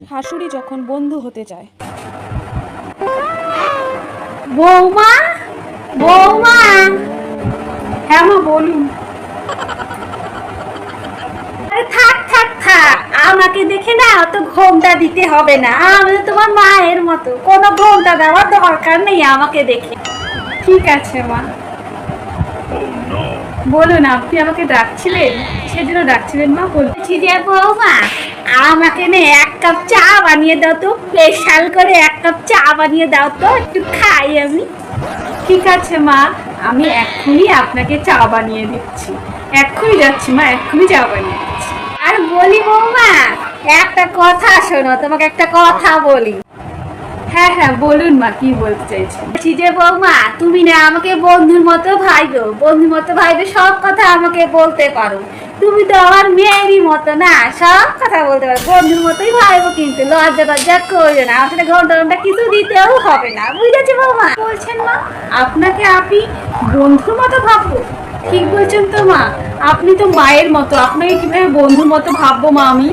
শাশুড়ি যখন বন্ধু হতে চায়। বৌমা বৌমা। হ্যাঁ মা বলুন। আরে থাক থাক থাক। আমাকে দেখে না অত ঘোমটা দিতে হবে না। আমি তো তোমার মায়ের মতো। কোনো ঘোমটা দেওয়ার দরকার নেই আমাকে দেখে। ঠিক আছে মা। বলুন আপনি আমাকে ডাকছিলেন? সেজন্য ডাকছিলেন মা বলছি যে বৌমা আমাকে না এক কাপ চা বানিয়ে দাও তো। স্পেশাল করে এক কাপ চা বানিয়ে দাও তো, একটু খাই আমি। ঠিক আছে, মা। আমি এক্ষুনি আপনাকে চা বানিয়ে দিচ্ছি। এক্ষুনি যাচ্ছি, মা, এক্ষুনি চা বানিয়ে দিচ্ছি। আর বলি বৌমা, একটা কথা শোনো, তোমাকে একটা কথা বলি। হ্যাঁ হ্যাঁ বলুন মা, কি বলতে যে, বৌমা, তুমি না আমাকে বন্ধুর মতো বন্ধুর মতো সব কথা আমাকে বলতে পারো। তুমি তো আমার মেয়েরই মতো না, সব কথা বলতে পারো। বন্ধুর মতোই ভাইবো কিন্তু, লজ্জা করবে না। ঘণ্টা ঘণ্টা কিছু দিতেও হবে না, বুঝেছি বৌমা? বলছেন মা, আপনাকে আপনি বন্ধুর মতো ভাববো? ঠিক বলছেন তো মা, আপনি তো মায়ের মতো, আপনাকে কীভাবে বন্ধুর মতো ভাববো মা আমি?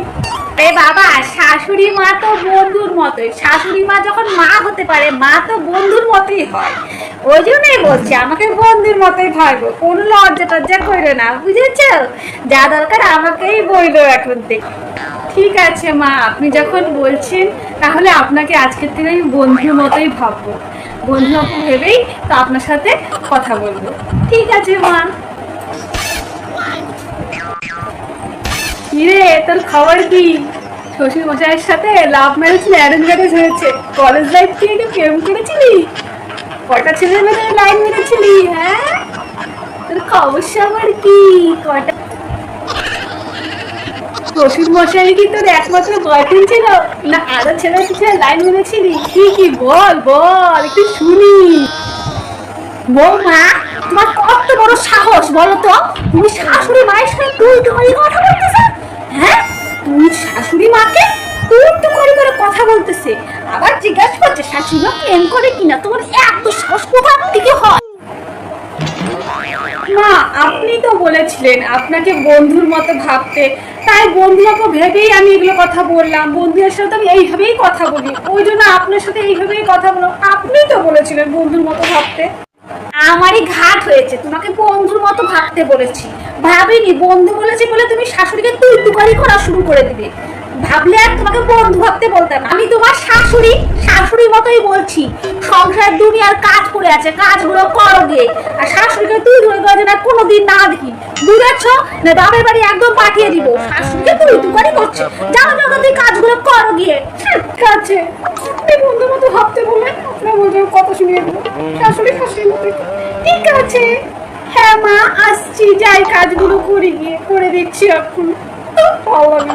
এ বাবা, শাশুড়ি মা তো বন্ধুর মতোই। শাশুড়ি মা যখন মা হতে পারে, মা তো বন্ধুর মতোই হয়। ওই জন্যই বলছি, আমাকে বন্ধুর মতোই ভাবো। কোনো লজ্জা টজ্জা করে না, বুঝেছ? যা দরকার আমাকেই বইলো এখন থেকে। ঠিক আছে মা, আপনি যখন বলছেন, তাহলে আপনাকে আজকের থেকে আমি বন্ধুর মতোই ভাববো। বন্ধু ভেবেই তো আপনার সাথে কথা বলব। ঠিক আছে মা। তোর খবর কি শ্বশুর মশাইয়ের সাথে লাভ ম্যারেজ অ্যারেঞ্জ ম্যারেজ হয়েছে? কলেজ লাইফ কি একটু প্রেম করেছিলি? কটা ছেলের মেয়েদের লাইন মেরেছিলি? হ্যাঁ? তোর কি? কটা মশাই কি তোর একমাত্র বয়ফ্রেন্ড ছিল? না, আরও ছেলে পিছনে লাইন মেরেছিলি? কি কি, বল বল, একটু শুনি। বৌমা, তোমার কত বড় সাহস, বলো তো? তুমি শাশুড়ি মায়ের সাথে তুই তুমি কথা তুমি শাশুড়ি মাকে তুই করে করে কথা বলতেছে। আবার জিজ্ঞাসা করছে শাশুড়ি মা প্রেম করে কিনা তোমার এত সাহস কোথা থেকে হয়? না আপনি তো বলেছিলেন আপনাকে বন্ধুর মতো ভাবতে। তাই বন্ধুকে ভেবেই আমি এগুলো কথা বললাম। বন্ধুদের সাথে আমি এইভাবেই কথা বলি। ওই জন্য আপনার সাথে এইভাবেই কথা বললাম আপনি তো বলেছিলেন বন্ধুর মতো ভাবতে। আমারই ঘাট হয়েছে। তোমাকে বন্ধুর মতো ভাবতে বলেছি। ভাবিনি, বন্ধু বলেছি বলে তুমি শাশুড়িকে তুই তুকারি করা শুরু করে দিবে। ভাবলে আর তোমাকে বন্ধু ভাবতে বলতাম। আমি তোমার শাশুড়ি, শাশুড়ির মতোই বলছি। সংসার দুনিয়ার কাজ করে আছে, কাজগুলো করো গিয়ে আর শাশুড়িকে তুই ধরে ধরে না কোনোদিন না দেখি। বুঝেছ? না, বাপের বাড়ি একদম পাঠিয়ে দিব। শাশুড়িকে তুই তুকারি করছে যাও যাও তুই কাজগুলো করো গিয়ে ঠিক আছে বন্ধুর মতো ভাবতে বললেন আপনার বলছেন কত শুনিয়ে দেবো শাশুড়ি শাশুড়ি ঠিক আছে। হ্যাঁ মা, আসছি। যাই, কাজগুলো করি গিয়ে। করে দিচ্ছি এখন। ভালো।